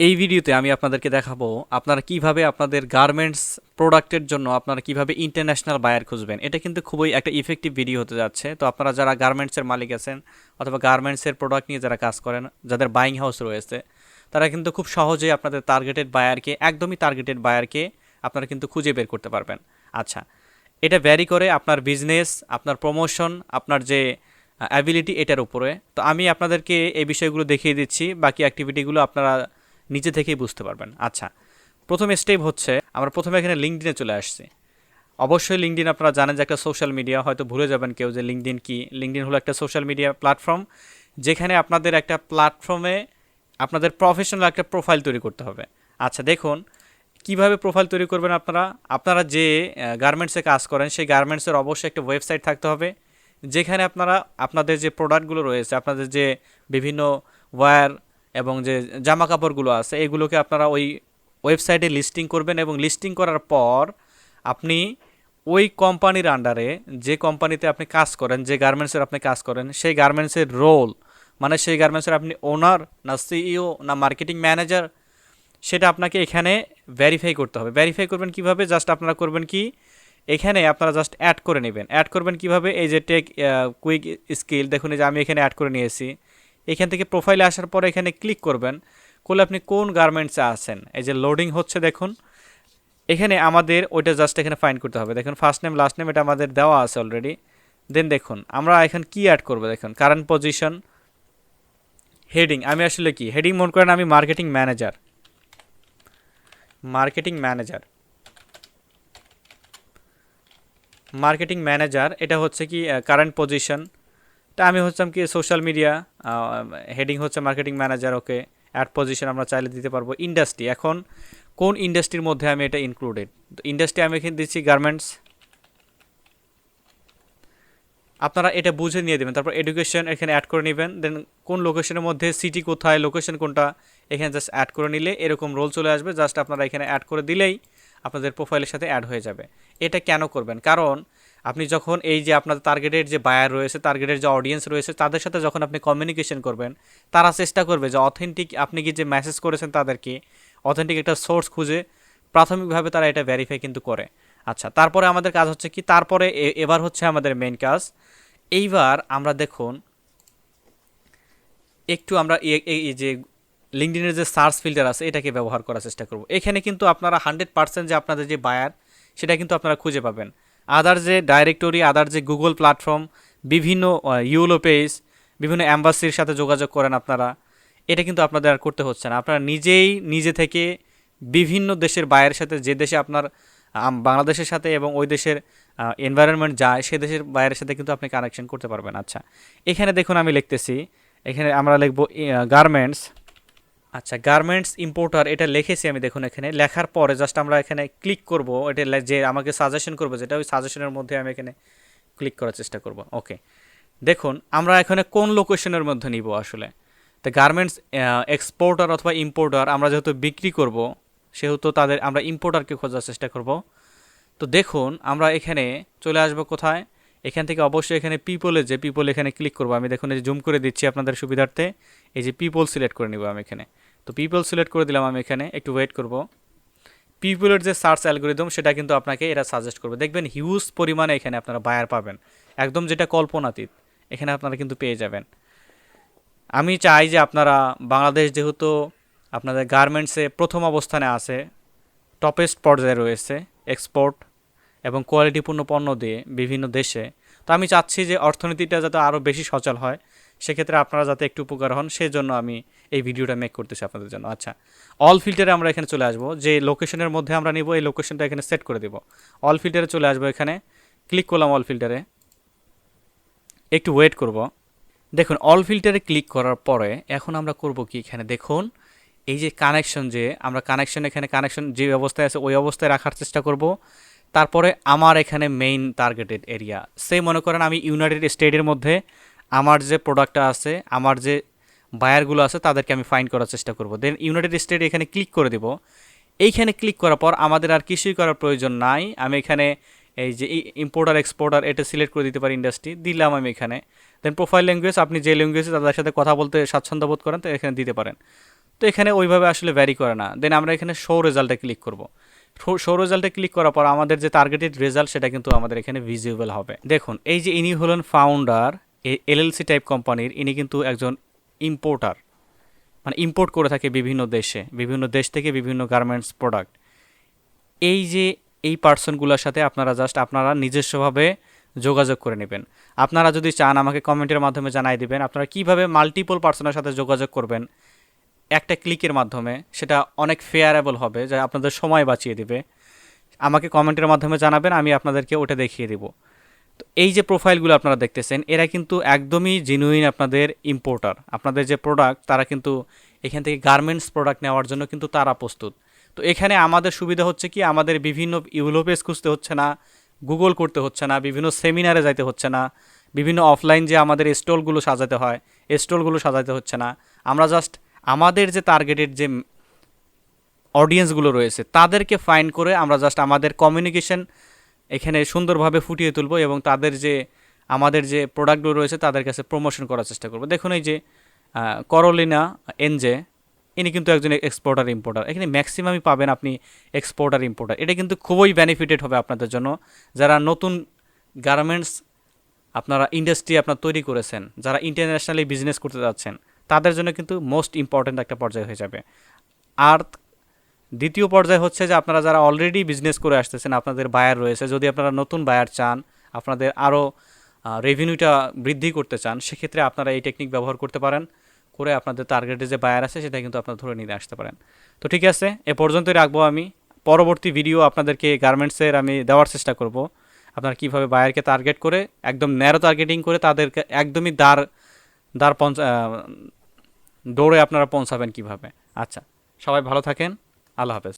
এই ভিডিওতে আমি আপনাদেরকে দেখাবো আপনারা কীভাবে আপনাদের গার্মেন্টস প্রোডাক্টের জন্য আপনারা কীভাবে ইন্টারন্যাশনাল বায়ার খুঁজবেন। এটা কিন্তু খুবই একটা ইফেক্টিভ ভিডিও হতে যাচ্ছে। তো আপনারা যারা গার্মেন্টসের মালিক আছেন অথবা গার্মেন্টসের প্রোডাক্ট নিয়ে যারা কাজ করেন, যাদের বাইং হাউস রয়েছে, তারা কিন্তু খুব সহজেই আপনাদের টার্গেটেড বায়ারকে একদমই টার্গেটেড বায়ারকে আপনারা কিন্তু খুঁজে বের করতে পারবেন। আচ্ছা এটা ভ্যারি করে আপনার বিজনেস আপনার প্রমোশন আপনার যে অ্যাবিলিটি এটার উপরে। তো আমি আপনাদেরকে এই বিষয়গুলো দেখিয়ে দিচ্ছি। বাকি অ্যাক্টিভিটিগুলো আপনারা নিজে থেকেই বুঝতে পারবেন। আচ্ছা প্রথম স্টেপ হচ্ছে, আমরা প্রথমে এখানে লিঙ্কডিনে চলে আসছি। অবশ্যই লিঙ্কডিন আপনারা জানেন যে একটা সোশ্যাল মিডিয়া হয়তো ভুলে যাবেন কেউ যে লিঙ্কডিন কী লিঙ্কডিন হলো একটা সোশ্যাল মিডিয়া প্ল্যাটফর্ম যেখানে আপনাদের একটা প্ল্যাটফর্মে আপনাদের প্রফেশনাল একটা প্রোফাইল তৈরি করতে হবে। আচ্ছা দেখুন, কীভাবে প্রোফাইল তৈরি করবেন আপনারা? আপনারা যে গার্মেন্টসে কাজ করেন, সেই গার্মেন্টসের অবশ্যই একটা ওয়েবসাইট থাকতে হবে, যেখানে আপনারা, আপনাদের যে প্রোডাক্টগুলো রয়েছে, আপনাদের যে বিভিন্ন ওয়্যার এবং যে জামা কাপড়গুলো আছে, এগুলোকে আপনারা ওই ওয়েবসাইটে লিস্টিং করবেন এবং লিস্টিং করার পর আপনি ওই কোম্পানির আন্ডারে যে কোম্পানিতে আপনি কাজ করেন, যে গার্মেন্টসের আপনি কাজ করেন, সেই গার্মেন্টসের রোল মানে সেই গার্মেন্টসের আপনি ওনার না সিইও না মার্কেটিং ম্যানেজার, সেটা আপনাকে এখানে ভেরিফাই করতে হবে। ভেরিফাই করবেন কীভাবে? জাস্ট আপনারা করবেন কি? এখানে আপনারা জাস্ট অ্যাড করে নেবেন। অ্যাড করবেন কীভাবে? এই যে টেক কুইক স্কিল দেখুন যে আমি এখানে অ্যাড করে নিয়েছি। এখান থেকে প্রোফাইলে আসার পরে এখানে ক্লিক করবেন। করলে আপনি কোন গার্মেন্টসে আছেন? এই যে লোডিং হচ্ছে দেখুন। এখানে আমাদের ওইটা জাস্ট এখানে ফাইন করতে হবে। দেখুন ফার্স্ট নেম লাস্ট নেম এটা আমাদের দেওয়া আছে অলরেডি দেন দেখুন, আমরা এখন কি অ্যাড করব? দেখুন কারেন্ট পজিশন হেডিং আমি আসলে কি? হেডিং মনে করেন আমি marketing manager marketing manager marketing manager এটা হচ্ছে কি কারেন্ট পজিশন তা আমি হচ্ছিলাম কি সোশ্যাল মিডিয়া হেডিং হচ্ছে marketing manager okay add position আমরা চাইলে দিতে পারব ইন্ডাস্ট্রি এখন কোন ইন্ডাস্ট্রির মধ্যে আমি এটা ইনক্লুডেড ইন্ডাস্ট্রি আমি এখানে দিচ্ছি গার্মেন্টস আপনারা এটা বুঝে নিয়ে দেবেন, তারপর এডুকেশন এখানে অ্যাড করে নেবেন দেন কোন লোকেশনের মধ্যে সিটি কোথায় লোকেশন কোনটা, এখানে জাস্ট অ্যাড করে নিলে এরকম রোল চলে আসবে জাস্ট আপনারা এখানে অ্যাড করে দিলেই আপনাদের প্রোফাইলের সাথে অ্যাড হয়ে যাবে। এটা কেন করবেন? কারণ আপনি যখন এই যে আপনাদের টার্গেটের যে বায়ার রয়েছে টার্গেটের যে অডিয়েন্স রয়েছে, তাদের সাথে যখন আপনি কমিউনিকেশন করবেন, তারা চেষ্টা করবে যে অথেন্টিক আপনি কি যে মেসেজ করেছেন তাদেরকে অথেন্টিক একটা সোর্স খুঁজে প্রাথমিকভাবে তারা এটা ভেরিফাই কিন্তু করে। আচ্ছা তারপরে আমাদের কাজ হচ্ছে কি? তারপরে এবার হচ্ছে আমাদের মেন কাজ। এইবার আমরা দেখুন, একটু আমরা এই যে লিঙ্কডিনের যে সার্চ ফিল্টার আছে, এটাকে ব্যবহার করার চেষ্টা করব। এখানে কিন্তু আপনারা হান্ড্রেড পার্সেন্ট যে আপনাদের যে বায়ার সেটা কিন্তু আপনারা খুঁজে পাবেন। আদার যে ডাইরেক্টরি আদার যে গুগল প্ল্যাটফর্ম বিভিন্ন ইউলো পেজ বিভিন্ন অ্যাম্বাসির সাথে যোগাযোগ করেন আপনারা। এটা কিন্তু আপনাদের আর করতে হচ্ছে না। আপনারা নিজেই নিজে থেকে বিভিন্ন দেশের বাইরের সাথে, যে দেশে আপনার বাংলাদেশের সাথে এবং ওই দেশের এনভায়রনমেন্ট যায়, সে দেশের বাইরের সাথে কিন্তু আপনি কানেকশন করতে পারবেন। আচ্ছা এখানে দেখুন আমি লিখতেছি। এখানে আমরা লিখব গার্মেন্টস আচ্ছা গার্মেন্টস ইম্পোর্টার এটা লিখেছি আমি দেখুন এখানে। লেখার পরে জাস্ট আমরা এখানে ক্লিক করব, এটা যে আমাকে সাজেশন করব, যেটা ওই সাজেশনের মধ্যে আমি এখানে ক্লিক করার চেষ্টা করব। ওকে দেখুন, আমরা এখানে কোন লোকেশনের মধ্যে নিব আসলে? তো গার্মেন্টস এক্সপোর্টার অথবা ইম্পোর্টার আমরা যেহেতু বিক্রি করব, সেহেতু তাদের আমরা ইম্পোর্টারকে খোঁজার চেষ্টা করব। তো দেখুন, আমরা এখানে চলে আসব কোথায়? এখান থেকে অবশ্যই এখানে পিপলে যে পিপল এখানে ক্লিক করব। আমি দেখুন এই জুম করে দিচ্ছি আপনাদের সুবিধার্থে। এই যে পিপল সিলেক্ট করে নিব আমি এখানে। তো পিপল সিলেক্ট করে দিলাম আমি এখানে, একটু ওয়েট করব। পিপলের যে সার্চ অ্যালগোরিদম সেটা কিন্তু আপনাকে এরা সাজেস্ট করবে। দেখবেন হিউজ পরিমাণে এখানে আপনারা বায়ার পাবেন। একদম যেটা কল্পনাতীত, এখানে আপনারা কিন্তু পেয়ে যাবেন। আমি চাই যে আপনারা বাংলাদেশ যেহেতু আপনাদের গার্মেন্টসে প্রথম অবস্থানে আছে টপেস্ট পর্যায়ে রয়েছে এক্সপোর্ট এবং কোয়ালিটিপূর্ণ পণ্য দিয়ে বিভিন্ন দেশে, তো আমি চাচ্ছি যে অর্থনীতিটা যাতে আরও বেশি সচল হয়। সেক্ষেত্রে আপনারা যাতে একটু উপকার হন সেই জন্য আমি এই ভিডিওটা মেক করতেছি আপনাদের জন্য। আচ্ছা অল ফিল্টারে আমরা এখানে চলে আসব। যে লোকেশনের মধ্যে আমরা নিব, এই লোকেশনটা এখানে সেট করে দেব। অল ফিল্টারে চলে আসব এখানে। ক্লিক করলাম অল ফিল্টারে একটু ওয়েট করব। দেখুন অল ফিল্টারে ক্লিক করার পরে এখন আমরা করব কি এখানে? দেখুন, এই যে কানেকশন যে, আমরা কানেকশন এখানে কানেকশন যে অবস্থায় আছে, ওই অবস্থায় রাখার চেষ্টা করব। তারপরে আমার এখানে মেইন টার্গেটেড এরিয়া সে মনে করেন আমি ইউনাইটেড স্টেটের মধ্যে আমার যে প্রোডাক্টটা আছে, আমার যে বায়ারগুলো আছে, তাদেরকে আমি ফাইন করার চেষ্টা করব। দেন ইউনাইটেড স্টেট এখানে ক্লিক করে দেব। এইখানে ক্লিক করার পর আমাদের আর কিছুই করার প্রয়োজন নাই। আমি এখানে এই যে ইম্পোর্টার এক্সপোর্টার এটা সিলেক্ট করে দিতে পারি ইন্ডাস্ট্রি দিলাম আমি এখানে। দেন প্রোফাইল ল্যাঙ্গুয়েজ আপনি যে ল্যাঙ্গুয়েজে তাদের সাথে কথা বলতে স্বাচ্ছন্দ্য বোধ করেন, তো এখানে দিতে পারেন। তো এখানে ওইভাবে আসলে ভ্যারি করে না। দেন আমরা এখানে শো রেজাল্টে ক্লিক করব। শো রেজাল্টে ক্লিক করার পর আমাদের যে টার্গেটেড রেজাল্ট সেটা কিন্তু আমাদের এখানে ভিজিবল হবে। দেখুন, এই যে ইনি হলেন ফাউন্ডার এলএলসি টাইপ কোম্পানির ইনি কিন্তু একজন ইম্পোর্টার মানে ইম্পোর্ট করে থাকে বিভিন্ন দেশে, বিভিন্ন দেশ থেকে বিভিন্ন গার্মেন্টস প্রোডাক্ট এই যে, এই পার্সনগুলোর সাথে আপনারা জাস্ট আপনারা নিজস্বভাবে যোগাযোগ করে নেবেন। আপনারা যদি চান আমাকে কমেন্টের মাধ্যমে জানাই দিবেন, আপনারা কীভাবে মাল্টিপল পার্সনের সাথে যোগাযোগ করবেন, একটা ক্লিকের মাধ্যমে, সেটা অনেক ফেয়ারেবল হবে, যা আপনাদের সময় বাঁচিয়ে দিবে। আমাকে কমেন্টের মাধ্যমে জানাবেন, আমি আপনাদেরকে ওটা দেখিয়ে দিব। এই যে প্রোফাইলগুলো আপনারা দেখতেছেন, এরা কিন্তু একদমই জেনুইন আপনাদের ইম্পোর্টার আপনাদের যে প্রোডাক্ট তারা কিন্তু এখান থেকে গার্মেন্টস প্রোডাক্ট নেওয়ার জন্য কিন্তু তারা প্রস্তুত। তো এখানে আমাদের সুবিধা হচ্ছে কি, আমাদের বিভিন্ন ইউলোপেস খুঁজতে হচ্ছে না গুগল করতে হচ্ছে না, বিভিন্ন সেমিনারে যাইতে হচ্ছে না, বিভিন্ন অফলাইন যে আমাদের স্টলগুলো সাজাতে হয় স্টলগুলো সাজাতে হচ্ছে না। আমরা জাস্ট আমাদের যে টার্গেটেড যে অডিয়েন্সগুলো রয়েছে, তাদেরকে ফাইন করে আমরা জাস্ট আমাদের কমিউনিকেশন এখানে সুন্দরভাবে ফুটিয়ে তুলবো এবং তাদের যে, আমাদের যে প্রোডাক্টগুলো রয়েছে তাদের কাছে প্রমোশন করার চেষ্টা করব। দেখুন এই যে করলিনা এনজে ইনি কিন্তু একজন এক্সপোর্টার ইম্পোর্টার এখানে ম্যাক্সিমামই পাবেন আপনি এক্সপোর্টার ইম্পোর্টার এটা কিন্তু খুবই বেনিফিটেড হবে আপনাদের জন্য। যারা নতুন গার্মেন্টস আপনারা ইন্ডাস্ট্রি আপনার তৈরি করেছেন, যারা ইন্টারন্যাশনালি বিজনেস করতে যাচ্ছেন, তাদের জন্য কিন্তু মোস্ট ইম্পর্ট্যান্ট একটা পর্যায়ে হয়ে যাবে। আর দ্বিতীয় পর্যায়ে হচ্ছে যে আপনারা যারা অলরেডি বিজনেস করে আসতেছেন, আপনাদের বায়ার রয়েছে, যদি আপনারা নতুন বায়ার চান, আপনাদের আরও রেভিনিউটা বৃদ্ধি করতে চান, সেক্ষেত্রে আপনারা এই টেকনিক ব্যবহার করতে পারেন। করে আপনাদের টার্গেটে যে বায়ার আছে, সেটা কিন্তু আপনারা ধরে নিয়ে আসতে পারেন। তো ঠিক আছে, এ পর্যন্তই রাখব আমি। পরবর্তী ভিডিও আপনাদেরকে গার্মেন্টসের আমি দেওয়ার চেষ্টা করব। আপনারা কীভাবে বায়ারকে টার্গেট করে, একদম ন্যারো টার্গেটিং করে তাদেরকে একদমই দাঁড় দাঁড় পৌঁছা দৌড়ে আপনারা পৌঁছাবেন কীভাবে। আচ্ছা সবাই ভালো থাকেন। আল্লাহ হাফেজ